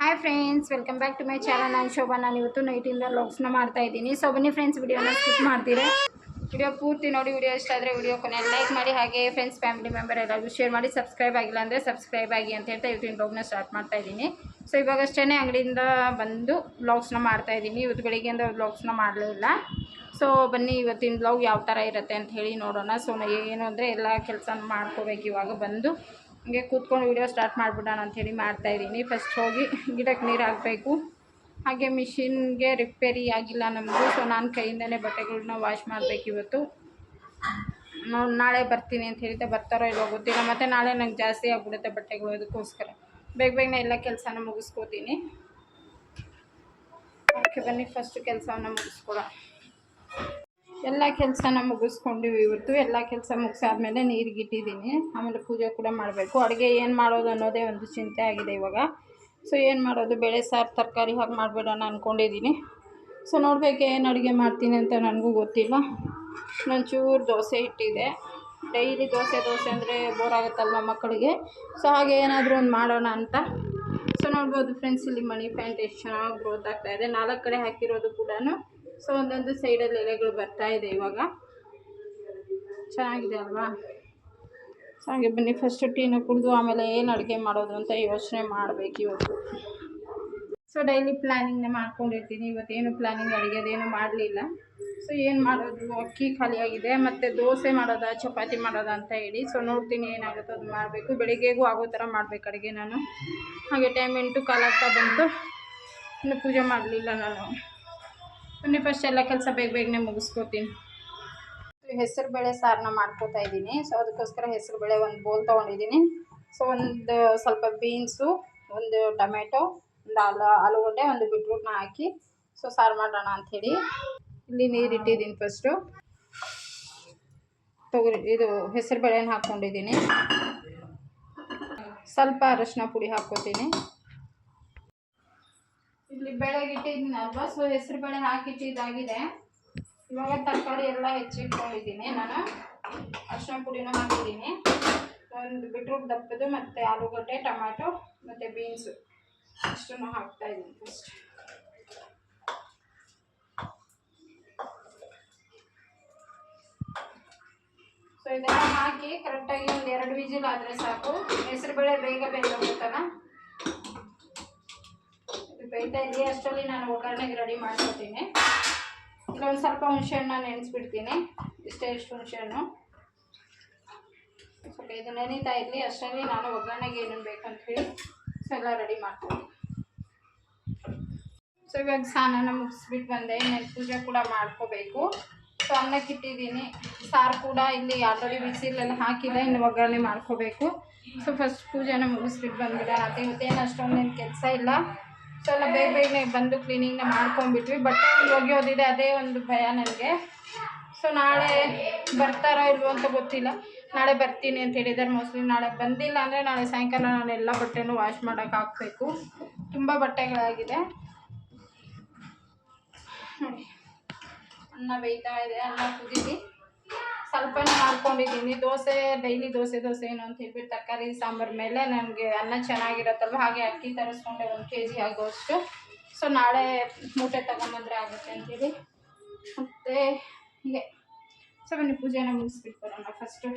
Hi friends welcome back to my channel ನಾನು ಶೋಭಾ ನಾನು ಇವತ್ತು ನೈಟಿಂದ ಲಾಗ್ಸ್ನ ಮಾಡ್ತಾ ಇದ್ದೀನಿ. ಸೊ ಬನ್ನಿ ಫ್ರೆಂಡ್ಸ್ ವಿಡಿಯೋನ ಸ್ಕಿಪ್ ಮಾಡ್ತೀರಾ. ವಿಡಿಯೋ ಪೂರ್ತಿ ನೋಡಿ, ವಿಡಿಯೋ ಇಷ್ಟ ಆದರೆ ವಿಡಿಯೋ ಕೊನೆ ಲೈಕ್ ಮಾಡಿ, ಹಾಗೆ ಫ್ರೆಂಡ್ಸ್ ಫ್ಯಾಮಿಲಿ ಮೆಂಬರ್ ಎಲ್ಲರಿಗೂ ಶೇರ್ ಮಾಡಿ ಸಬ್ಸ್ಕ್ರೈಬ್ ಆಗಿಲ್ಲ ಅಂದರೆ ಸಬ್ಸ್ಕ್ರೈಬ್ ಆಗಿ ಅಂತ ಹೇಳ್ತಾ ಇವತ್ತಿನ ಬ್ಲಾಗ್ನ ಸ್ಟಾರ್ಟ್ ಮಾಡ್ತಾ ಇದ್ದೀನಿ. ಸೊ ಇವಾಗಷ್ಟೇ ಅಂಗಡಿಯಿಂದ ಬಂದು ಬ್ಲಾಗ್ಸ್ನ ಮಾಡ್ತಾ ಇದ್ದೀನಿ. ಇವತ್ತು ಬೆಳಿಗ್ಗೆಯಿಂದ ಬ್ಲಾಗ್ಸ್ನ ಮಾಡಲೇ ಇಲ್ಲ. ಸೊ ಬನ್ನಿ, ಇವತ್ತಿನ ಬ್ಲಾಗ್ ಯಾವ ಥರ ಇರುತ್ತೆ ಅಂತ ಹೇಳಿ ನೋಡೋಣ. ಸೊ ಏನು ಅಂದರೆ ಎಲ್ಲ ಕೆಲಸ ಮಾಡ್ಕೋಬೇಕು ಇವಾಗ ಬಂದು. ಹಂಗೆ ಕೂತ್ಕೊಂಡು ವಿಡಿಯೋ ಸ್ಟಾರ್ಟ್ ಮಾಡಿಬಿಡೋಣ ಅಂಥೇಳಿ ಮಾಡ್ತಾಯಿದ್ದೀನಿ ಫಸ್ಟ್ ಹೋಗಿ ಗಿಡಕ್ಕೆ ನೀರು ಹಾಕಬೇಕು. ಹಾಗೆ ಮಿಷಿನ್ಗೆ ರಿಪೇರಿ ಆಗಿಲ್ಲ ನಮ್ಮದು ಸೊ ನಾನು ಕೈಯಿಂದಲೇ ಬಟ್ಟೆಗಳನ್ನ ವಾಶ್ ಮಾಡಬೇಕು ಇವತ್ತು. ನಾಳೆ ಬರ್ತೀನಿ ಅಂತ ಹೇಳಿದ್ದೆ. ಬರ್ತಾರೋ ಇಲ್ಲೋ ಗೊತ್ತಿಲ್ಲ. ಮತ್ತು ನಾಳೆ ನಂಗೆ ಜಾಸ್ತಿ ಆಗಿಬಿಡುತ್ತೆ ಬಟ್ಟೆಗಳು ಅದಕ್ಕೋಸ್ಕರ. ಬೇಗ ಬೇಗನೆ ಎಲ್ಲ ಕೆಲಸನ ಮುಗಿಸ್ಕೋತೀನಿ. ಓಕೆ ಬನ್ನಿ. ಫಸ್ಟ್ ಕೆಲಸವನ್ನು ಮುಗಿಸ್ಕೊಡೋಣ ಎಲ್ಲ ಕೆಲಸನ ಮುಗಿಸ್ಕೊಂಡಿವಿ ಇವತ್ತು. ಎಲ್ಲ ಕೆಲಸ ಮುಗಿಸಾದ್ಮೇಲೆ ನೀರಿಗೆ ಇಟ್ಟಿದ್ದೀನಿ. ಆಮೇಲೆ ಪೂಜೆ ಕೂಡ ಮಾಡಬೇಕು. ಅಡುಗೆ ಏನು ಮಾಡೋದು ಅನ್ನೋದೇ ಒಂದು ಚಿಂತೆ ಆಗಿದೆ ಇವಾಗ. ಸೊ ಏನು ಮಾಡೋದು? ಬೇಳೆ ಸಾರು, ತರಕಾರಿ ಹಾಗೆ ಮಾಡಿಬಿಡೋಣ ಅಂದ್ಕೊಂಡಿದ್ದೀನಿ ಸೊ ನೋಡಬೇಕು ಏನು ಅಡುಗೆ ಮಾಡ್ತೀನಿ ಅಂತ ನನಗೂ ಗೊತ್ತಿಲ್ಲ. ನಾನು ಚೂರು ದೋಸೆ ಇಟ್ಟಿದೆ. ಡೈಲಿ ದೋಸೆ ದೋಸೆ ಅಂದರೆ ಬೋರ್ ಆಗುತ್ತಲ್ವ ಮಕ್ಕಳಿಗೆ? ಸೊ ಹಾಗೆ ಏನಾದರೂ ಒಂದು ಮಾಡೋಣ ಅಂತ. ಸೊ ನೋಡ್ಬೋದು ಫ್ರೆಂಡ್ಸ್ ಇಲ್ಲಿ ಮನಿ ಪ್ಯಾಂಟ್ ಎಷ್ಟು ಚೆನ್ನಾಗಿ ಗ್ರೋತ್ ಆಗ್ತಾ ಇದೆ. ನಾಲ್ಕು ಕಡೆ ಹಾಕಿರೋದು ಕೂಡ ಸೊ ಒಂದೊಂದು ಸೈಡಲ್ಲಿ ಎಲೆಗಳು ಬರ್ತಾ ಇದೆ ಇವಾಗ. ಚೆನ್ನಾಗಿದೆ ಅಲ್ವಾ? ಹಾಗೆ ಬನ್ನಿ ಫಸ್ಟು ಟೀನ ಕುಡಿದು ಆಮೇಲೆ ಏನು ಅಡುಗೆ ಮಾಡೋದು ಅಂತ ಯೋಚನೆ ಮಾಡಬೇಕು ಇವತ್ತು. ಸೊ ಡೈಲಿ ಪ್ಲ್ಯಾನಿಂಗ್ನೇ ಮಾಡ್ಕೊಂಡಿರ್ತೀನಿ. ಇವತ್ತೇನು ಪ್ಲ್ಯಾನಿಂಗ್ ಅಡುಗೆದೇನು ಮಾಡಲಿಲ್ಲ. ಸೊ ಏನು ಮಾಡೋದು? ಅಕ್ಕಿ ಖಾಲಿಯಾಗಿದೆ ಮತ್ತು ದೋಸೆ ಮಾಡೋದಾ, ಚಪಾತಿ ಮಾಡೋದಾ ಅಂತ ಹೇಳಿ. ಸೊ ನೋಡ್ತೀನಿ ಏನಾಗುತ್ತೋ ಅದು ಮಾಡಬೇಕು. ಬೆಳಿಗ್ಗೆಗೂ ಆಗೋ ಥರ ಮಾಡಬೇಕು ಅಡುಗೆ ನಾನು. ಹಾಗೆ ಟೈಮ್ ಎಂಟು ಕಾಲಾಗ್ತಾ ಬಂತು. ಇನ್ನು ಪೂಜೆ ಮಾಡಲಿಲ್ಲ ನಾನು. ಬನ್ನಿ ಫಸ್ಟ್ ಎಲ್ಲ ಕೆಲಸ ಬೇಗ ಬೇಗನೆ ಮುಗಿಸ್ಕೋತೀನಿ. ಹೆಸರು ಬೇಳೆ ಸಾರನ್ನ ಮಾಡ್ಕೋತಾ ಇದ್ದೀನಿ. ಸೊ ಅದಕ್ಕೋಸ್ಕರ ಹೆಸರು ಬೇಳೆ ಒಂದು ಬೋಲ್ ತೊಗೊಂಡಿದ್ದೀನಿ. ಸೊ ಒಂದು ಸ್ವಲ್ಪ ಬೀನ್ಸು, ಒಂದು ಟೊಮೆಟೊ, ಒಂದು ಆಲು, ಆಲೂಗಡ್ಡೆ, ಒಂದು ಬಿಟ್ರೂಟ್ನ ಹಾಕಿ ಸೊ ಸಾರು ಮಾಡೋಣ ಅಂಥೇಳಿ ಇಲ್ಲಿ ನೀರು ಇಟ್ಟಿದ್ದೀನಿ ಫಸ್ಟು ತೊಗರಿ, ಇದು ಹೆಸರು ಬೇಳೆನ ಹಾಕ್ಕೊಂಡಿದ್ದೀನಿ. ಸ್ವಲ್ಪ ಅರಶಿನ ಪುಡಿ ಹಾಕ್ಕೋತೀನಿ. ಇಲ್ಲಿ ಬೆಳಗ್ಗೆ ಇಟ್ಟಿದ್ದೀನಲ್ವ? ಸೊ ಹೆಸರು ಬೇಳೆ ಹಾಕಿಟ್ಟಿದ್ದಾಗಿದೆ. ಇವಾಗ ತರಕಾರಿ ಎಲ್ಲ ಹೆಚ್ಚಿಟ್ಕೊಂಡಿದ್ದೀನಿ. ನಾನು ಅರ್ಶಿನ ಪುಡಿನ ಹಾಕಿದ್ದೀನಿ. ಒಂದು ಬಿಟ್ರೂಟ್ ದಪ್ಪದು ಮತ್ತು ಆಲೂಗಡ್ಡೆ, ಟೊಮ್ಯಾಟೊ ಮತ್ತು ಬೀನ್ಸು. ಅಷ್ಟನ್ನು ಹಾಕ್ತಾ ಇದ್ದೀನಿ ಫಸ್ಟ್ ಸೊ ಇದೆಲ್ಲ ಹಾಕಿ ಕರೆಕ್ಟಾಗಿ ಒಂದು ಎರಡು ವಿಜಿಲ್ ಆದರೆ ಸಾಕು. ಹೆಸರುಬೇಳೆ ಬೇಗ ಬೆಂದೋಗುತ್ತಲ್ಲ ಇದು ಬೇಯ್ತಾ ಇದೆಯಾ? ಅಷ್ಟರಲ್ಲಿ ನಾನು ಒಗ್ಗರಣೆಗೆ ರೆಡಿ ಮಾಡ್ಕೊತೀನಿ. ಇಲ್ಲೊಂದು ಸ್ವಲ್ಪ ಹುಣಸೆಹಣ್ಣ ನೆನೆಸ್ಬಿಡ್ತೀನಿ. ಇಷ್ಟೇ ಇಷ್ಟು ಹುಣಸೆಹಣ್ಣು. ಸ್ವಲ್ಪ ಇದು ನೆನೀತಾ ಇರಲಿ. ಅಷ್ಟರಲ್ಲಿ ನಾನು ಒಗ್ಗರಣೆಗೆ ಏನೇನು ಬೇಕಂತ ಹೇಳಿ ಎಲ್ಲ ರೆಡಿ ಮಾಡ್ತೀನಿ ಸೊ ಇವಾಗ ಸ್ನಾನ ಮುಗಿಸ್ಬಿಟ್ಟು ಬಂದೆ. ಇನ್ನೇನು ಪೂಜೆ ಕೂಡ ಮಾಡ್ಕೋಬೇಕು. ಸೊ ಅನ್ನಕ್ಕೆ ಇಟ್ಟಿದ್ದೀನಿ ಸಾರು ಕೂಡ ಇಲ್ಲಿ ಆಲ್ರೆಡಿ ಬಿಸಿಲೆಲ್ಲ ಹಾಕಿಲ್ಲ. ಇನ್ನು ಒಗ್ಗರಣೆ ಮಾಡ್ಕೋಬೇಕು. ಸೊ ಫಸ್ಟ್ ಪೂಜೆನ ಮುಗಿಸ್ಬಿಟ್ಟು ಬಂದ್ಬಿಡೋಣ. ಅಂತ ಇವತ್ತೇನು ಅಷ್ಟೊಂದೇನು ಕೆಲಸ ಇಲ್ಲ. ಸೊ ಬೇಗ ಬೇಗನೆ ಬಂದು ಕ್ಲೀನಿಂಗ್ನ ಮಾಡ್ಕೊಂಡ್ಬಿಟ್ವಿ. ಬಟ್ಟೆ ಒಂದು ಒಗೆಯೋದಿದೆ ಅದೇ ಒಂದು ಭಯ ನನಗೆ. ಸೊ ನಾಳೆ ಬರ್ತಾರೋ ಇಲ್ವೋ ಅಂತ ಗೊತ್ತಿಲ್ಲ. ನಾಳೆ ಬರ್ತೀನಿ ಅಂತ ಹೇಳಿದ್ದಾರೆ ಮೋಸ್ಟ್ಲಿ ನಾಳೆ ಬಂದಿಲ್ಲ ಅಂದರೆ ನಾಳೆ ಸಾಯಂಕಾಲ ನಾನು ಎಲ್ಲ ಬಟ್ಟೆನೂ ವಾಶ್ ಮಾಡೋಕೆ ಹಾಕಬೇಕು. ತುಂಬ ಬಟ್ಟೆಗಳಾಗಿದೆ. ನೋಡಿ. ಅನ್ನ ಬೇಯ್ತಾ ಇದೆ, ಅನ್ನ ಕುದೀಲಿ ಸ್ವಲ್ಪನೇ ಮಾಡ್ಕೊಂಡಿದ್ದೀನಿ. ದೋಸೆ ಡೈಲಿ ದೋಸೆ ದೋಸೆ ಏನು ಅಂತ ಹೇಳ್ಬಿಟ್ಟು ತರಕಾರಿ, ಸಾಂಬಾರ್ ಮೇಲೆ ನನಗೆ ಅನ್ನ ಚೆನ್ನಾಗಿರತ್ತಲ್ವ? ಹಾಗೆ ಅಕ್ಕಿ ತರಿಸ್ಕೊಂಡೆ ಒಂದು ಕೆ ಜಿ ಆಗೋಷ್ಟು ಸೊ ನಾಳೆ ಮೂಟೆ ತಗೊಂಬಂದ್ರೆ ಆಗುತ್ತೆ ಅಂತೇಳಿ ಮತ್ತು ಹೀಗೆ. ಸೊ ಬನ್ನಿ, ಪೂಜೆನ ಮುಗಿಸ್ಬಿಟ್ಟು ಬರೋಣ ಫಸ್ಟು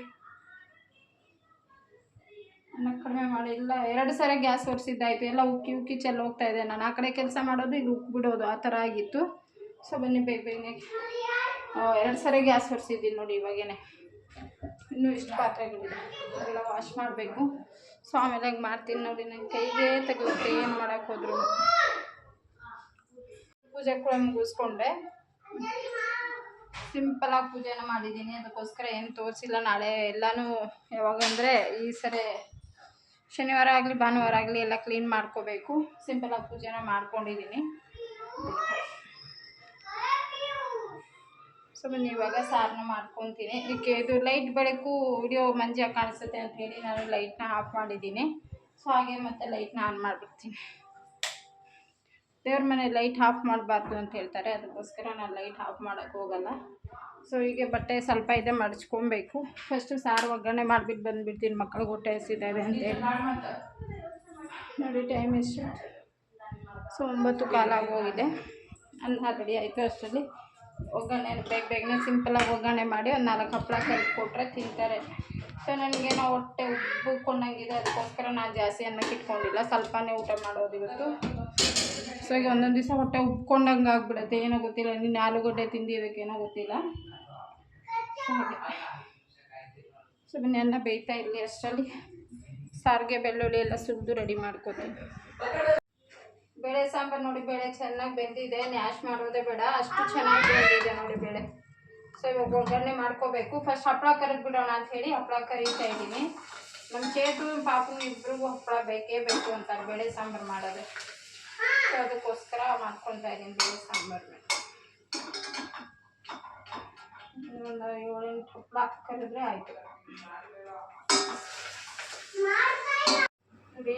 ಅನ್ನ ಕಡಿಮೆ ಮಾಡಿ, ಇಲ್ಲ, ಎರಡು ಸಾರಿ ಗ್ಯಾಸ್ ಒರೆಸಿದ್ದಾಯ್ತು. ಎಲ್ಲ ಉಕ್ಕಿ ಉಕ್ಕಿ ಚೆಲ್ಲ ಇದೆ. ನಾನು ಆ ಕಡೆ ಕೆಲಸ ಮಾಡೋದು, ಇಲ್ಲಿ ಉಕ್ಕಿ ಬಿಡೋದು. ಆ ಥರ ಆಗಿತ್ತು. ಸೊ ಬನ್ನಿ ಬೇಗ ಬೇಗನೆ ಎರಡು ಸರಿ ಗ್ಯಾಸ್ ಒರೆಸಿದ್ದೀನಿ ನೋಡಿ ಇವಾಗೇನೆ. ಇನ್ನೂ ಇಷ್ಟು ಪಾತ್ರೆಗಳಿದೆ ಎಲ್ಲ ವಾಶ್ ಮಾಡಬೇಕು. ಸೊ ಆಮೇಲೆ ಮಾಡ್ತೀನಿ ನೋಡಿ ನನ್ನ ಕೈಗೆ ತಗಲುತ್ತೆ ಏನು ಮಾಡೋಕ್ಕೆ ಹೋದ್ರು. ಪೂಜೆ ಕೂಡ ಮುಗಿಸ್ಕೊಂಡೆ. ಸಿಂಪಲಾಗಿ ಪೂಜೆನ ಮಾಡಿದ್ದೀನಿ ಅದಕ್ಕೋಸ್ಕರ ಏನು ತೋರಿಸಿಲ್ಲ. ನಾಳೆ ಎಲ್ಲನೂ ಯಾವಾಗಂದರೆ ಈ ಸರಿ ಶನಿವಾರ ಆಗಲಿ, ಭಾನುವಾರ ಆಗಲಿ ಎಲ್ಲ ಕ್ಲೀನ್ ಮಾಡ್ಕೋಬೇಕು. ಸಿಂಪಲಾಗಿ ಪೂಜೆನ ಮಾಡ್ಕೊಂಡಿದ್ದೀನಿ ಸೊ ನಾನು ಇವಾಗ ಸಾರನ್ನ ಮಾಡ್ಕೊತೀನಿ. ಇದಕ್ಕೆ ಇದು ಲೈಟ್ ಬೆಳಕು ವಿಡಿಯೋ ಮಂಜಾಗಿ ಕಾಣಿಸುತ್ತೆ ಅಂತ ಹೇಳಿ ನಾನು ಲೈಟ್ನ ಆಫ್ ಮಾಡಿದ್ದೀನಿ. ಸೊ ಹಾಗೆ ಮತ್ತೆ ಲೈಟ್ನ ಆನ್ ಮಾಡಿಬಿಡ್ತೀನಿ. ದೇವ್ರ ಮನೆ ಲೈಟ್ ಆಫ್ ಮಾಡಬಾರ್ದು ಅಂತ ಹೇಳ್ತಾರೆ. ಅದಕ್ಕೋಸ್ಕರ ನಾನು ಲೈಟ್ ಆಫ್ ಮಾಡೋಕ್ಕೆ ಹೋಗಲ್ಲ. ಸೊ ಹೀಗೆ ಬಟ್ಟೆ ಸ್ವಲ್ಪ ಇದೆ ಮಡಚ್ಕೊಬೇಕು. ಫಸ್ಟು ಸಾರು ಒಗ್ಗರಣೆ ಮಾಡಿಬಿಟ್ಟು ಬಂದುಬಿಡ್ತೀನಿ. ಮಕ್ಳಿಗೆ ಹೊಟ್ಟೆ ಹಸಿದ್ದಾವೆ ಅಂತೇಳಿ ನೋಡಿ ಟೈಮ್ ಎಷ್ಟು. ಸೊ ಒಂಬತ್ತು ಕಾಲ ಆಗೋಗಿದೆ. ಅನ್ನ ರೆಡಿ ಆಯಿತು ಅಷ್ಟರಲ್ಲಿ. ಒಗ್ಗರಣೆ ಬೇಗ ಬೇಗನೆ ಸಿಂಪಲ್ಲಾಗಿ ಒಗ್ಗರಣೆ ಮಾಡಿ ಒಂದು ನಾಲ್ಕು ಹಪ್ಪಳ ಕೈ ಕೊಟ್ಟರೆ ತಿಂತಾರೆ. ಸೊ ನನಗೇನೋ ಹೊಟ್ಟೆ ಉಬ್ಬಿಕೊಂಡಂಗಿದೆ ಅದಕ್ಕೋಸ್ಕರ ನಾನು ಜಾಸ್ತಿ ಅನ್ನಕ್ಕೆ ಇಟ್ಕೊಂಡಿಲ್ಲ ಸ್ವಲ್ಪನೇ ಊಟ ಮಾಡೋದು ಇವತ್ತು. ಸೊ ಈಗ ಒಂದೊಂದು ದಿವಸ ಹೊಟ್ಟೆ ಉಬ್ಕೊಂಡಂಗೆ ಆಗ್ಬಿಡುತ್ತೆ. ಏನೋ ಗೊತ್ತಿಲ್ಲ. ನೀನು ಆಲೂಗಡ್ಡೆ ತಿಂದಿದ್ದಕ್ಕೇನೋ ಗೊತ್ತಿಲ್ಲ. ಹಾಗೆ. ಸೊ ಅನ್ನ ಬೇಯ್ತಾ ಇರಲಿ ಅಷ್ಟರಲ್ಲಿ. ಸಾರಿಗೆ, ಬೆಳ್ಳುಳ್ಳಿ ಎಲ್ಲ ಸುರಿದು ರೆಡಿ ಮಾಡ್ಕೋತೀನಿ. ಬೇಳೆ ಸಾಂಬಾರು ನೋಡಿ ಬೇಳೆ ಚೆನ್ನಾಗಿ ಬೆಂದಿದೆ. ನ್ಯಾಶ್ ಮಾಡೋದೇ ಬೇಡ ಅಷ್ಟು ಚೆನ್ನಾಗಿ ಬೆಂದಿದೆ ನೋಡಿ ಬೇಳೆ. ಸೊ ಇವಾಗ ಒಗ್ಗರಣೆ ಮಾಡ್ಕೋಬೇಕು. ಫಸ್ಟ್ ಹಪ್ಪಳ ಕರೆದು ಬಿಡೋಣ ಅಂತ ಹೇಳಿ ಹಪ್ಪಳ ಕರೀತಾ ಇದ್ದೀನಿ. ನಮ್ಮ ಚೇತು ಪಾಪು ಇಬ್ರಿಗೂ ಹಪ್ಪಳ ಬೇಕೇ ಬೇಕು ಅಂತಾರೆ ಬೇಳೆ ಸಾಂಬಾರು ಮಾಡೋದು. ಸೊ ಅದಕ್ಕೋಸ್ಕರ ಮಾಡ್ಕೊತಾ ಇದ್ದೀನಿ ಬೇಳೆ ಸಾಂಬಾರು ಒಂದು ಏಳೆಂಟು ಹಪ್ಪಳ ಕರೆದ್ರೆ ಆಯಿತು.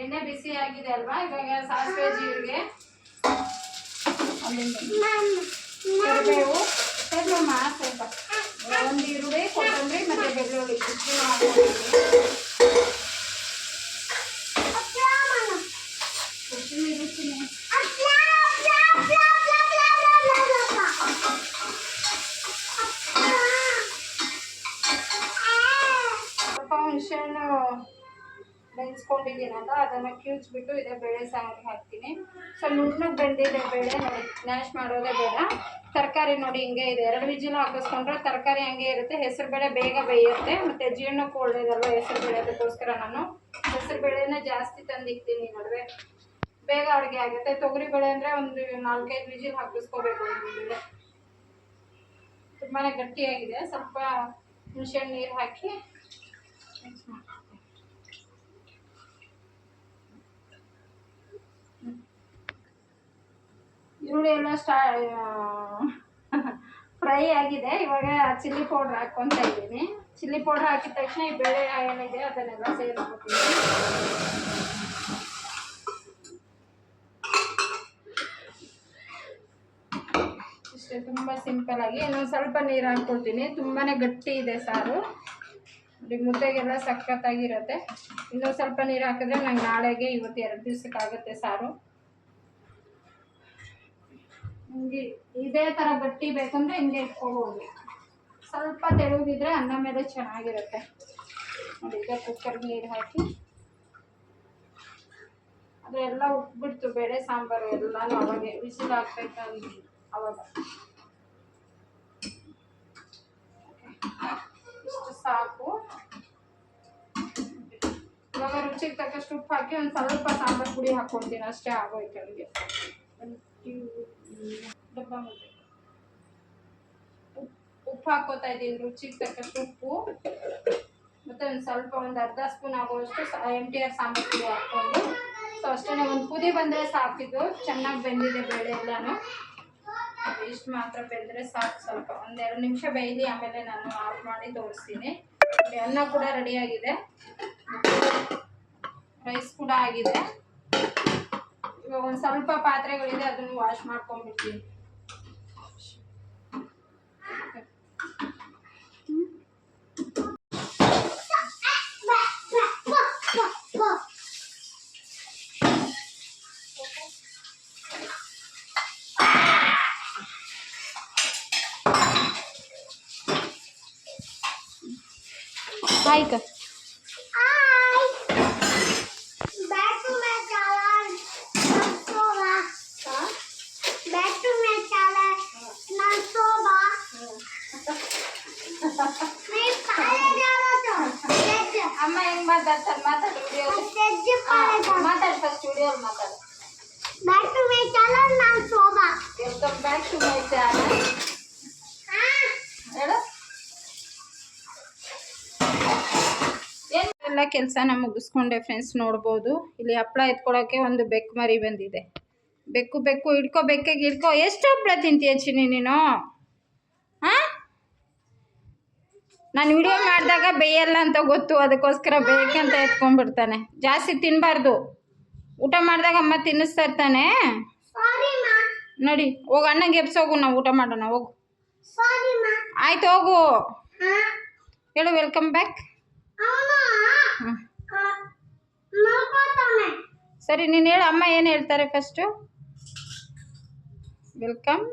ಎಣ್ಣೆ ಬಿಸಿ ಆಗಿದೆ ಅಲ್ವಾ? ಇವಾಗ ಸಾಸಿವೆ ಜೀರಿಗೆ. ಕರಿಬೇವು. ಸ್ವಲ್ಪ ಒಂದು ಈರುಳ್ಳಿ ಕೊತ್ತಂಬರಿ ಮತ್ತು ಬೆಳ್ಳುಳ್ಳಿ. ಬೆಳೆಸ್ಕೊಂಡಿದ್ದೀನಲ್ಲ ಅದನ್ನು ಬಿಟ್ಟು ಇದೇ ಬೇಳೆ ಸಾಂಬಾರಿಗೆ ಹಾಕ್ತೀನಿ. ಸೊ ನುಣ್ಣಗೆ ಬೆಂದಿದೆ ಬೇಳೆ ನೋಡಿ ನ್ಯಾಶ್ ಮಾಡೋದೇ ಬೇಡ. ತರಕಾರಿ ನೋಡಿ ಹಿಂಗೆ ಇದೆ. ಎರಡು ವಿಜಿಲ್ ಹಾಕಿಸ್ಕೊಂಡ್ರೆ ತರಕಾರಿ ಹಂಗೆ ಇರುತ್ತೆ. ಹೆಸರು ಬೇಳೆ ಬೇಗ ಬೇಯುತ್ತೆ. ಮತ್ತು ಜೀರ್ಣಕ್ಕೂ ಒಳ್ಳೇದಲ್ವ ಹೆಸರು ಬೇಳೆ ಅದಕ್ಕೋಸ್ಕರ ನಾನು. ಹೆಸರು ಬೇಳೆನ ಜಾಸ್ತಿ ತಂದಿಕ್ತೀನಿ ನಡುವೆ. ಬೇಗ ಅಡುಗೆ ಆಗುತ್ತೆ. ತೊಗರಿ ಬೇಳೆ ಅಂದರೆ ಒಂದು ನಾಲ್ಕೈದು ವಿಜಿಲ್ ಹಾಕಿಸ್ಕೋಬೇಕು ಬೇಳೆ ತುಂಬಾ ಗಟ್ಟಿಯಾಗಿದೆ. ಸ್ವಲ್ಪ ಹುಣಸೆಹಣ್ಣು ನೀರು ಹಾಕಿ ಮಿಕ್ಸ್ ಮಾಡಿ ಈರುಳ್ಳಿ ಎಲ್ಲ ಸ್ಟಾ ಫ್ರೈ ಆಗಿದೆ. ಇವಾಗ ಚಿಲ್ಲಿ ಪೌಡ್ರ್ ಹಾಕ್ಕೊತ ಇದ್ದೀನಿ. ಚಿಲ್ಲಿ ಪೌಡ್ರ್ ಹಾಕಿದ ತಕ್ಷಣ ಈ ಬೇಳೆ ಏನಿದೆ ಅದನ್ನೆಲ್ಲ ಸೇರಿಸ್ಕೊತೀನಿ. ಇಷ್ಟೇ, ತುಂಬ ಸಿಂಪಲ್ ಆಗಿ. ಇನ್ನೊಂದು ಸ್ವಲ್ಪ ನೀರು ಹಾಕ್ಕೊಳ್ತೀನಿ ತುಂಬಾ ಗಟ್ಟಿ ಇದೆ ಸಾರು. ಮುದ್ದೆಗೆಲ್ಲ ಸಖತ್ತಾಗಿರುತ್ತೆ. ಇನ್ನೊಂದು ಸ್ವಲ್ಪ ನೀರು ಹಾಕಿದ್ರೆ ನಂಗೆ ನಾಳೆಗೆ, ಇವತ್ತು ಎರಡು ದಿವ್ಸಕ್ಕಾಗುತ್ತೆ ಸಾರು. ಹಿಂಗೆ ಇದೇ ಥರ ಬಟ್ಟಿ ಬೇಕಂದ್ರೆ ಹಿಂಗೆ ಇಟ್ಕೋಬೋದು ಸ್ವಲ್ಪ ತೆಳುಗಿದ್ರೆ ಅನ್ನ ಮೇಲೆ ಚೆನ್ನಾಗಿರುತ್ತೆ. ನೋಡಿ, ಈಗ ಕುಕ್ಕರ್ಗೆ ನೀರು ಹಾಕಿ. ಅದೆಲ್ಲ ಉಪ್ಬಿಡ್ತು, ಬೇಳೆ, ಸಾಂಬಾರು ಎಲ್ಲಾನು ಅವಾಗೆ ಬಿಸಿಲು ಹಾಕ್ಬೇಕು ಅವಾಗ. ಇಷ್ಟು ಸಾಕು. ಇವಾಗ ರುಚಿಗೆ ತಕ್ಕಷ್ಟು ಉಪ್ಪು ಹಾಕಿ ಒಂದು ಸ್ವಲ್ಪ ಸಾಂಬಾರು ಪುಡಿ ಹಾಕ್ಕೊಡ್ತೀನಿ, ಅಷ್ಟೇ ಆಗೋಯ್ತು ನನಗೆ. ಉಪ್ಪು ಹಾಕೋತಾ ಇದ್ದೀನಿ, ರುಚಿಗೆ ತಕ್ಕಷ್ಟು ಉಪ್ಪು. ಮತ್ತೆ ಒಂದು ಸ್ವಲ್ಪ ಒಂದು ಅರ್ಧ ಸ್ಪೂನ್ ಆಗುವಷ್ಟು ಎಂ ಟಿ ಆರ್ ಸಾಂಬಾರು ಹಾಕ್ಕೊಂಡು. ಸೊ ಅಷ್ಟೇ ಒಂದು ಕುದಿ ಬಂದರೆ ಸಾಕಿದ್ದು ಚೆನ್ನಾಗಿ ಬೆಂದಿದೆ ಬೇಳೆ ಎಲ್ಲಾನು. ಇಷ್ಟು ಮಾತ್ರ ಬೆಂದರೆ ಸಾಕು ಸ್ವಲ್ಪ. ಒಂದೆರಡು ನಿಮಿಷ ಬೇಯಲಿ ಆಮೇಲೆ ನಾನು ಆಫ್ ಮಾಡಿ ತೋರಿಸ್ತೀನಿ. ಅನ್ನ ಕೂಡ ರೆಡಿಯಾಗಿದೆ ರೈಸ್ ಕೂಡ ಆಗಿದೆ. ಇವಾಗ ಒಂದು ಸ್ವಲ್ಪ ಪಾತ್ರೆಗಳಿದೆ ಅದನ್ನು ವಾಶ್ ಮಾಡ್ಕೊಂಡ್ಬಿಡ್ತೀನಿ ಆಯ್ತು ಹೆಂಗ್ ಮಾತಾಡ್ತಾರೆ? ಮಾತಾಡಿ ವಿಡಿಯೋ ಸ್ಟುಡಿಯೋ ಫಸ್ಟ್ ವಿಡಿಯೋ ಮಾತಾಡು ಬ್ಯಾಕ್ ಟು ಮೈ ಚಾನಲ್ ನಾನು Shobha. Welcome back to my channel ಎಲ್ಲ ಕೆಲಸನ ಮುಗಿಸ್ಕೊಂಡೆ ಫ್ರೆಂಡ್ಸ್ ನೋಡ್ಬೋದು. ಇಲ್ಲಿ ಹಪ್ಪಳ ಎತ್ಕೊಳ್ಳೋಕ್ಕೆ ಒಂದು ಬೆಕ್ಕು ಮರಿ ಬಂದಿದೆ. ಬೆಕ್ಕು ಬೆಕ್ಕು ಹಿಡ್ಕೋ ಬೆಕ್ಕಿಗೆ ಹಿಡ್ಕೋ. ಎಷ್ಟು ಹಪ್ಪಳ ತಿಂತೀಯ ಚಿನ್ನಿ ನೀನು? ನಾನು ವಿಡಿಯೋ ಮಾಡಿದಾಗ ಬೇಯಲ್ಲ ಅಂತ ಗೊತ್ತು ಅದಕ್ಕೋಸ್ಕರ ಬೇಕಂತ ಎತ್ಕೊಂಡ್ಬಿಡ್ತಾನೆ. ಜಾಸ್ತಿ ತಿನ್ನಬಾರ್ದು ಊಟ ಮಾಡಿದಾಗ ಅಮ್ಮ ತಿನ್ನಿಸ್ತಾ ಇರ್ತಾನೆ. ನೋಡಿ ಹೋಗು ಅಣ್ಣಂಗೆ ಎಬ್ಸೋಗು ನಾವು ಊಟ ಮಾಡೋಣ ಹೋಗು. ಆಯ್ತು ಹೋಗು. ಹೇಳು ವೆಲ್ಕಮ್ ಬ್ಯಾಕ್ ಸರಿ ನೀನು ಹೇಳು ಅಮ್ಮ ಏನು ಹೇಳ್ತಾರೆ ಫಸ್ಟು ವೆಲ್ಕಮ್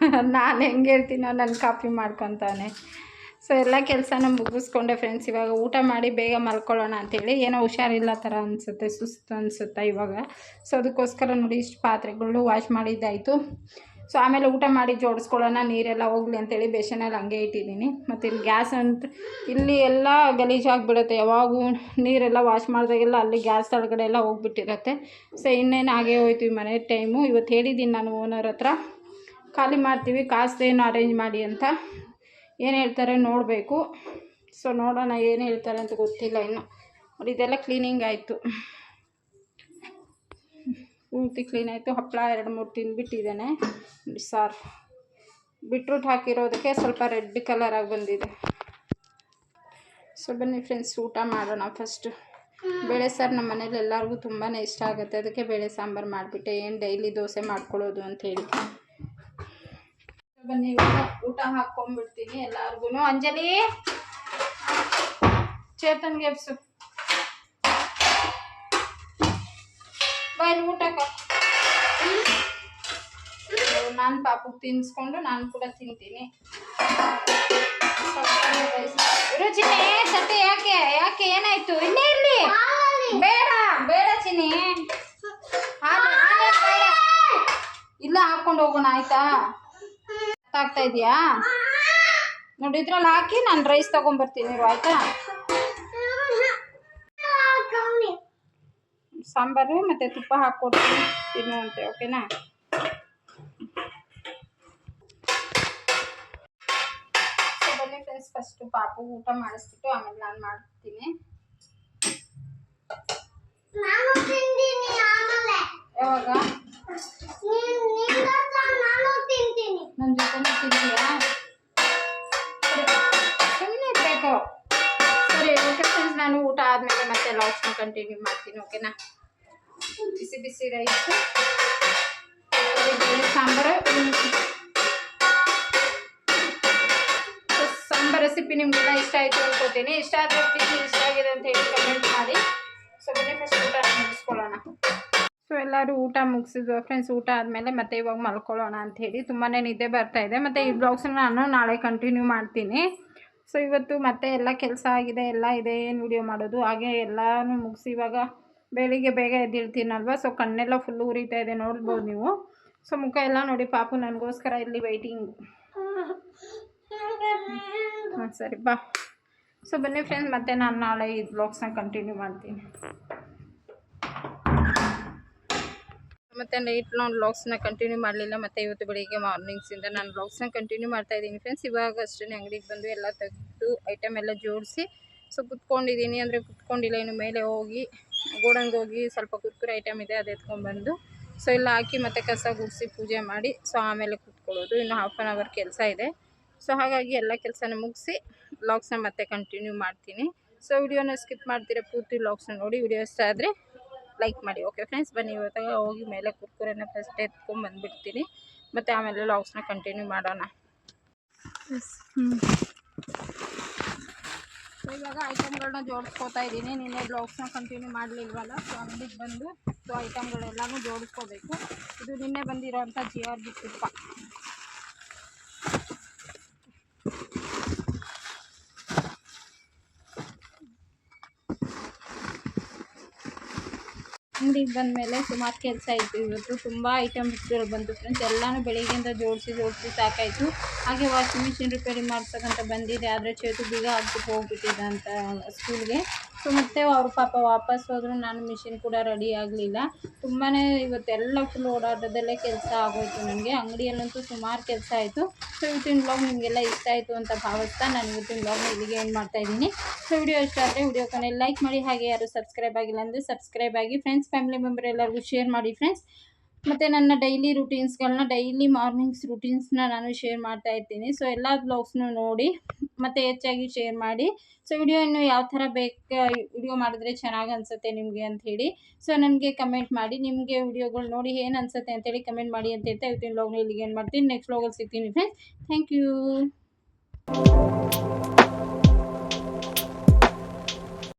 ನಾನು ಹೆಂಗೆ ಹೇಳ್ತೀನೋ ನನ್ನ ಕಾಪಿ ಮಾಡ್ಕೊತಾನೆ. ಸೊ ಎಲ್ಲ ಕೆಲಸನ ಮುಗಿಸ್ಕೊಂಡೆ ಫ್ರೆಂಡ್ಸ್ ಇವಾಗ ಊಟ ಮಾಡಿ ಬೇಗ ಮಲ್ಕೊಳ್ಳೋಣ ಅಂತೇಳಿ. ಏನೋ ಹುಷಾರಿಲ್ಲ ಥರ ಅನಿಸುತ್ತೆ, ಸುಸ್ತು ಅನಿಸುತ್ತೆ ಇವಾಗ. ಸೊ ಅದಕ್ಕೋಸ್ಕರ ನೋಡಿ ಇಷ್ಟು ಪಾತ್ರೆಗಳು ವಾಶ್ ಮಾಡಿದ್ದಾಯಿತು. ಸೊ ಆಮೇಲೆ ಊಟ ಮಾಡಿ ಜೋಡಿಸ್ಕೊಳ್ಳೋಣ, ನೀರೆಲ್ಲ ಹೋಗ್ಲಿ ಅಂತೇಳಿ ಬೇಸನಲ್ಲಿ ಹಂಗೆ ಇಟ್ಟಿದ್ದೀನಿ. ಮತ್ತು ಇಲ್ಲಿ ಗ್ಯಾಸ್ ಅಂತ, ಇಲ್ಲಿ ಎಲ್ಲ ಗಲೀಜಾಗಿಬಿಡುತ್ತೆ ಯಾವಾಗೂ ನೀರೆಲ್ಲ ವಾಶ್ ಮಾಡಿದಾಗೆಲ್ಲ ಅಲ್ಲಿ ಗ್ಯಾಸ್ ಒಳಗಡೆ ಎಲ್ಲ ಹೋಗ್ಬಿಟ್ಟಿರುತ್ತೆ. ಸೊ ಇನ್ನೇನು ಹಾಗೆ ಹೋಯ್ತು ಮನೆ ಟೈಮು ಇವತ್ತು ಹೇಳಿದ್ದೀನಿ ನಾನು ಓನರ್ ಹತ್ರ. ಖಾಲಿ ಮಾಡ್ತೀವಿ ಕಾಸ್ತೇನು ಅರೇಂಜ್ ಮಾಡಿ ಅಂತ. ಏನು ಹೇಳ್ತಾರೆ ನೋಡಬೇಕು. ಸೊ ನೋಡೋಣ ಏನು ಹೇಳ್ತಾರೆ ಅಂತ ಗೊತ್ತಿಲ್ಲ ಇನ್ನು. ಇದೆಲ್ಲ ಕ್ಲೀನಿಂಗ್ ಆಯಿತು. ಪೂರ್ತಿ ಕ್ಲೀನ್ ಆಯಿತು. ಹಪ್ಪಳ ಎರಡು ಮೂರು ತಿಂದ್ಬಿಟ್ಟಿದ್ದಾನೆ. ಸಾರು. ಬಿಟ್ರೂಟ್ ಹಾಕಿರೋದಕ್ಕೆ ಸ್ವಲ್ಪ ರೆಡ್ ಕಲರಾಗಿ ಬಂದಿದೆ. ಸೊ ಬನ್ನಿ ಫ್ರೆಂಡ್ಸ್ ಊಟ ಮಾಡೋಣ ಫಸ್ಟು ಬೇಳೆ ಸಾರು ನಮ್ಮ ಮನೇಲಿ ಎಲ್ಲರಿಗೂ ತುಂಬಾ ಇಷ್ಟ ಆಗುತ್ತೆ. ಅದಕ್ಕೆ ಬೇಳೆ ಸಾಂಬಾರು ಮಾಡಿಬಿಟ್ಟೆ. ಏನು ಡೈಲಿ ದೋಸೆ ಮಾಡ್ಕೊಳ್ಳೋದು ಅಂತೇಳಿ ಬನ್ನಿ, ಊಟ ಊಟ ಹಾಕ್ಕೊಂಡ್ಬಿಡ್ತೀನಿ ಎಲ್ಲಾರ್ಗು ಅಂಜಲಿ! ಚೇತನ್ಗೆ ಎಬ್ಸು ಬಾಯ್ ಊಟಕ್ಕೆ ನಾನು ಪಾಪಕ್ಕೆ ತಿನ್ನಿಸ್ಕೊಂಡು ನಾನು ಕೂಡ ತಿಂತೀನಿ. ರುಚಿನಿ ಸತ್ಯ ಯಾಕೆ? ಯಾಕೆ ಏನಾಯ್ತು? ಇನ್ನೇ ಇರ್ಲಿ. ಬೇಡ ಬೇಡ ಚಿನಿ. ಇಲ್ಲ ಹಾಕೊಂಡು ಹೋಗೋಣ ಆಯ್ತಾ? ಆಗ್ತಾ ಇದೆಯಾ? ನೋಡಿ ಇದ್ರಲ್ಲಿ ಹಾಕಿ ನಾನು ರೈಸ್ ತಗೊಂಡ್ಬರ್ತೀನಿ ಆಯ್ತಾ? ಸಾಂಬಾರು ಮತ್ತು ತುಪ್ಪ ಹಾಕ್ಕೊಡ್ತೀನಿ ತಿನ್ನುವಂತೆ ಓಕೆನಾ? ಸೊ ಬನ್ನಿ ಫ್ರೆಂಡ್ಸ್ ಫಸ್ಟು ಪಾಪು ಊಟ ಮಾಡಿಸ್ಬಿಟ್ಟು ಆಮೇಲೆ ನಾನು ಮಾಡ್ತೀನಿ. ಯಾವಾಗ? ನನ್ನ ಜೊತೆ ತಿಂತೀಯಾ? ಸುಮ್ಮನೆ ಇರಬೇಕು. ಸರಿ ಓಕೆ ಫ್ರೆಂಡ್ಸ್ ನಾನು ಊಟ ಆದಮೇಲೆ ಮತ್ತೆ ಲಾಕ್ಸ್ನ ಕಂಟಿನ್ಯೂ ಮಾಡ್ತೀನಿ ಓಕೆನಾ? ಬಿಸಿ ಬಿಸಿ ರೈಸ್. ಸಾಂಬಾರು ಸಾಂಬಾರ್ ರೆಸಿಪಿ ನಿಮ್ಗೆಲ್ಲ ಇಷ್ಟ ಆಯಿತು ಅನ್ಕೋತೀನಿ. ಇಷ್ಟ ಆದರೆ ಪ್ಲೀಸ್ ಇಷ್ಟ ಆಗಿದೆ ಅಂತ ಹೇಳಿ ಕಮೆಂಟ್ ಮಾಡಿ. ಸೊ ಫಸ್ಟ್ ಊಟ ಮುಗಿಸ್ಕೊಳ್ಳೋಣ. ಸೊ ಎಲ್ಲರೂ ಊಟ ಮುಗಿಸಿದ್ವಿ ಫ್ರೆಂಡ್ಸ್ ಊಟ ಆದಮೇಲೆ ಮತ್ತೆ ಇವಾಗ ಮಲ್ಕೊಳ್ಳೋಣ ಅಂತ ಹೇಳಿ ತುಂಬಾ ನಿದ್ದೆ ಬರ್ತಾ ಇದೆ. ಮತ್ತು ಈ ಬ್ಲಾಗ್ಸನ್ನ ನಾನು ನಾಳೆ ಕಂಟಿನ್ಯೂ ಮಾಡ್ತೀನಿ. ಸೊ ಇವತ್ತು ಮತ್ತೆ ಎಲ್ಲ ಕೆಲಸ ಆಗಿದೆ, ಎಲ್ಲ ಇದೆ, ಏನು ವಿಡಿಯೋ ಮಾಡೋದು, ಹಾಗೆ ಎಲ್ಲನೂ ಮುಗಿಸಿ ಇವಾಗ ಬೆಳಿಗ್ಗೆ ಬೇಗ ಎದ್ದಿರ್ತೀನಲ್ವ? ಸೊ ಕಣ್ಣೆಲ್ಲ ಫುಲ್ ಉರಿತಾ ಇದೆ, ನೋಡ್ಬೋದು ನೀವು. ಸೊ ಮುಖ ಎಲ್ಲ ನೋಡಿ, ಪಾಪು ನನಗೋಸ್ಕರ ಇಲ್ಲಿ ವೆಯ್ಟಿಂಗ್ ಹಾಂ, ಸರಿ, ಬಾ. ಸೊ ಬನ್ನಿ ಫ್ರೆಂಡ್ಸ್ ಮತ್ತೆ ನಾನು ನಾಳೆ ಈ ಬ್ಲಾಗ್ಸ್ನ ಕಂಟಿನ್ಯೂ ಮಾಡ್ತೀನಿ. ಮತ್ತು ನೈಟ್ ನಾನು ಬ್ಲಾಗ್ಸ್ನ ಕಂಟಿನ್ಯೂ ಮಾಡಲಿಲ್ಲ, ಮತ್ತು ಇವತ್ತು ಬೆಳಿಗ್ಗೆ ಮಾರ್ನಿಂಗ್ಸಿಂದ ನಾನು ಬ್ಲಾಗ್ಸ್ನ ಕಂಟಿನ್ಯೂ ಮಾಡ್ತಾ ಇದ್ದೀನಿ ಫ್ರೆಂಡ್ಸ್ ಇವಾಗ ಅಷ್ಟೇ ಅಂಗಡಿಗೆ ಬಂದು ಎಲ್ಲ ತೆಗೆದು ಐಟಮ್ ಎಲ್ಲ ಜೋಡಿಸಿ ಸೊ ಕುತ್ಕೊಂಡಿದ್ದೀನಿ, ಅಂದರೆ ಕುತ್ಕೊಂಡಿಲ್ಲ, ಇನ್ನು ಮೇಲೆ ಹೋಗಿ, ಗೋಡನ್ಗೆ ಹೋಗಿ ಸ್ವಲ್ಪ ಕುರ್ಕುರೆ ಐಟಮ್ ಇದೆ, ಅದು ಎತ್ಕೊಂಡ್ಬಂದು ಸೊ ಎಲ್ಲ ಹಾಕಿ ಮತ್ತೆ ಕಸ ಗುಡಿಸಿ ಪೂಜೆ ಮಾಡಿ, ಸೊ ಆಮೇಲೆ ಕುತ್ಕೊಳ್ಳೋದು. ಇನ್ನು ಹಾಫ್ ಆನ್ ಅವರ್ ಕೆಲಸ ಇದೆ. ಸೊ ಹಾಗಾಗಿ ಎಲ್ಲ ಕೆಲಸನ ಮುಗಿಸಿ ವ್ಲಾಗ್ಸ್ನ ಮತ್ತೆ ಕಂಟಿನ್ಯೂ ಮಾಡ್ತೀನಿ. ಸೊ ವಿಡಿಯೋನ ಸ್ಕಿಪ್ ಮಾಡ್ತೀರಾ, ಪೂರ್ತಿ ವ್ಲಾಗ್ಸ್ನ ನೋಡಿ, ವಿಡಿಯೋ ಇಷ್ಟ ಆದರೆ ಲೈಕ್ ಮಾಡಿ. ಓಕೆ ಫ್ರೆಂಡ್ಸ್ ಬನ್ನಿ ಇವತ್ತಾಗ ಹೋಗಿ ಮೇಲೆ ಕುರ್ಕುರೆನ ಫಸ್ಟ್ ಎತ್ಕೊಂಡು ಬಂದುಬಿಡ್ತೀನಿ. ಮತ್ತು ಆಮೇಲೆ ಲಾಗ್ಸ್ನ ಕಂಟಿನ್ಯೂ ಮಾಡೋಣ. ಸೊ ಇವಾಗ ಐಟಮ್ಗಳನ್ನ ಜೋಡಿಸ್ಕೋತಾ ಇದ್ದೀನಿ. ನಿನ್ನೆ ಬ್ಲೌಸ್ನ ಕಂಟಿನ್ಯೂ ಮಾಡಲಿಲ್ವಲ್ಲ? ಸೊ ಅಂಗಡಿಗೆ ಬಂದು ಸೊ ಐಟಮ್ಗಳೆಲ್ಲನೂ ಜೋಡಿಸ್ಕೋಬೇಕು. ಇದು ನಿನ್ನೆ ಬಂದಿರೋವಂಥ ಜಿ ಆರ್ ಬಿ ತುಪ್ಪ. ಅಂಗಡಿಗೆ ಬಂದಮೇಲೆ ಸುಮಾರು ಕೆಲಸ ಇತ್ತು. ಇವತ್ತು ತುಂಬ ಐಟಮ್ಸ್ಗಳು ಬಂತು ಫ್ರೆಂಡ್ಸ್ ಎಲ್ಲನೂ ಬೆಳಿಗ್ಗೆಯಿಂದ ಜೋಡಿಸಿ ಜೋಡಿಸಿ ಸಾಕಾಯಿತು. ಹಾಗೆ ವಾಷಿಂಗ್ ಮಿಷಿನ್ ರಿಪೇರಿ ಮಾಡ್ಸೋಕ್ಕಂತ ಬಂದಿದೆ. ಆದರೆ ಚೇತು ಬೀಗ ಹಾಕ್ಬಿಟ್ಟು ಹೋಗ್ಬಿಟ್ಟಿದೆ ಅಂತ ಸ್ಕೂಲ್ಗೆ ಸೊ ಮತ್ತೆ ಅವ್ರ ಪಾಪ ವಾಪಸ್ ಹೋದ್ರು. ನಾನು ಮಿಷಿನ್ ಕೂಡ ರೆಡಿ ಆಗಲಿಲ್ಲ. ತುಂಬಾ ಇವತ್ತೆಲ್ಲ ಫುಲ್ ಓಡಾಟದಲ್ಲೇ ಕೆಲಸ ಆಗೋಯಿತು ನನಗೆ. ಅಂಗಡಿಯಲ್ಲಂತೂ ಸುಮಾರು ಕೆಲಸ ಆಯಿತು. ಸೊ ಇವತ್ತಿನ ಬ್ಲಾಗ್ ನಿಮಗೆಲ್ಲ ಇಷ್ಟ ಆಯಿತು ಅಂತ ಭಾವಿಸ್ತಾ ನಾನು ಇವತ್ತಿನ ಬ್ಲಾಗ್ನ ಇಲ್ಲಿಗೆ ಏನು ಮಾಡ್ತಾ ಇದ್ದೀನಿ. ಸೊ ವಿಡಿಯೋ ಇಷ್ಟ ಆದರೆ ವಿಡಿಯೋ ಕೊನೆಯಲ್ಲಿ ಲೈಕ್ ಮಾಡಿ. ಹಾಗೆ ಯಾರು ಸಬ್ಸ್ಕ್ರೈಬ್ ಆಗಿಲ್ಲ ಅಂದರೆ ಸಬ್ಸ್ಕ್ರೈಬ್ ಆಗಿ. ಫ್ರೆಂಡ್ಸ್ ಫ್ಯಾಮಿಲಿ ಮೆಂಬರ್ ಎಲ್ಲರಿಗೂ ಶೇರ್ ಮಾಡಿ ಫ್ರೆಂಡ್ಸ್ ಮತ್ತು ನನ್ನ ಡೈಲಿ ರುಟೀನ್ಸ್ಗಳನ್ನ ಡೈಲಿ ಮಾರ್ನಿಂಗ್ಸ್ ರುಟೀನ್ಸ್ನ ನಾನು ಶೇರ್ ಮಾಡ್ತಾ ಇರ್ತೀನಿ. ಸೊ ಎಲ್ಲ ಬ್ಲಾಗ್ಸ್ನು ನೋಡಿ, ಮತ್ತು ಹೆಚ್ಚಾಗಿ ಶೇರ್ ಮಾಡಿ. ಸೊ ವಿಡಿಯೋ ಇನ್ನು ಯಾವ ಥರ ಬೇಕು ವಿಡಿಯೋ ಮಾಡಿದ್ರೆ ಚೆನ್ನಾಗಿ ಅನಿಸುತ್ತೆ ನಿಮಗೆ ಅಂತ ಹೇಳಿ. ಸೊ ನನಗೆ ಕಮೆಂಟ್ ಮಾಡಿ, ನಿಮಗೆ ವಿಡಿಯೋಗಳು ನೋಡಿ ಏನು ಅನಿಸುತ್ತೆ ಅಂತೇಳಿ ಕಮೆಂಟ್ ಮಾಡಿ ಅಂತ ಹೇಳ್ತಾ ಇವತ್ತಿನ ಬ್ಲಾಗ್ನ ಇಲ್ಲಿಗೆ ಏನು ಮಾಡ್ತೀನಿ. ನೆಕ್ಸ್ಟ್ ಬ್ಲಾಗಲ್ಲಿ ಸಿಗ್ತೀನಿ ಫ್ರೆಂಡ್ಸ್ ಥ್ಯಾಂಕ್ ಯು